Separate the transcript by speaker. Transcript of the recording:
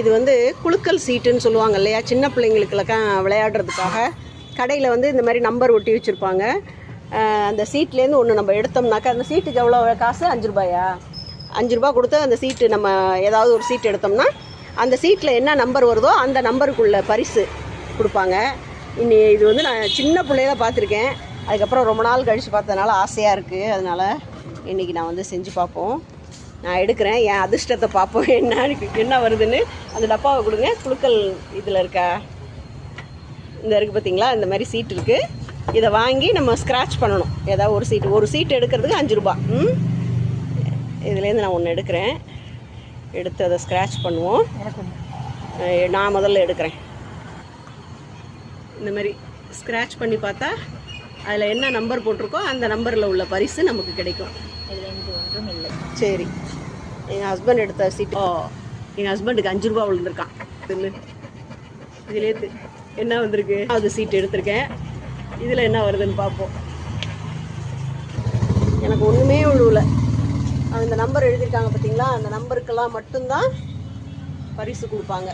Speaker 1: இது வந்து குலுக்கல் சீட்டுன்னு சொல்லுவாங்க இல்லையா? சின்ன பிள்ளைங்களுக்கெல்லாம் விளையாடுறதுக்காக. கடையில் வந்து இந்த மாதிரி நம்பர் ஒட்டி வச்சுருப்பாங்க. அந்த சீட்லேருந்து ஒன்று நம்ம எடுத்தோம்னாக்கா அந்த சீட்டுக்கு எவ்வளோ காசு? அஞ்சு ரூபாயா? அஞ்சு ரூபா கொடுத்து அந்த சீட்டு நம்ம ஏதாவது ஒரு சீட் எடுத்தோம்னா அந்த சீட்டில் என்ன நம்பர் வருதோ அந்த நம்பருக்குள்ள பரிசு கொடுப்பாங்க. இனி இது வந்து நான் சின்ன பிள்ளையில பார்த்துருக்கேன். அதுக்கப்புறம் ரொம்ப நாள் கழித்து பார்த்ததுனால ஆசையாக இருக்குது அதனால் இன்றைக்கி நான் வந்து செஞ்சு பார்ப்போம். நான் எடுக்கிறேன். என் அதிர்ஷ்டத்தை பார்ப்போம். என்ன என்ன வருதுன்னு அந்த டப்பாவை கொடுங்க. குழுக்கள் இதில் இருக்கா? இந்த இருக்குது பார்த்தீங்களா இந்த மாதிரி சீட் இருக்குது இதை வாங்கி நம்ம ஸ்க்ராட்ச் பண்ணணும். ஏதாவது ஒரு சீட் ஒரு சீட் எடுக்கிறதுக்கு அஞ்சு ரூபா ம்? இதுலேருந்து நான் ஒன்று எடுக்கிறேன். எடுத்து அதை ஸ்க்ராட்ச் பண்ணுவோம். நான் முதல்ல எடுக்கிறேன். இந்த மாதிரி ஸ்க்ராட்ச் பண்ணி பார்த்தா அதில் என்ன நம்பர் போட்டிருக்கோ அந்த நம்பரில் உள்ள பரிசு நமக்கு கிடைக்கும். சரி. எங்கள் ஹஸ்பண்ட் எடுத்த சீட் ஓ எங்கள் ஹஸ்பண்டுக்கு அஞ்சு ரூபா விழுந்திருக்கான். சொல்லு. இதுலேயே என்ன வந்திருக்கு? அது சீட் எடுத்திருக்கேன். இதில் என்ன வருதுன்னு பார்ப்போம் எனக்கு ஒன்றுமே விழுவல. அந்த நம்பர் எழுதியிருக்காங்க பார்த்தீங்களா அந்த நம்பருக்கெல்லாம் மட்டும்தான் பரிசு கொடுப்பாங்க.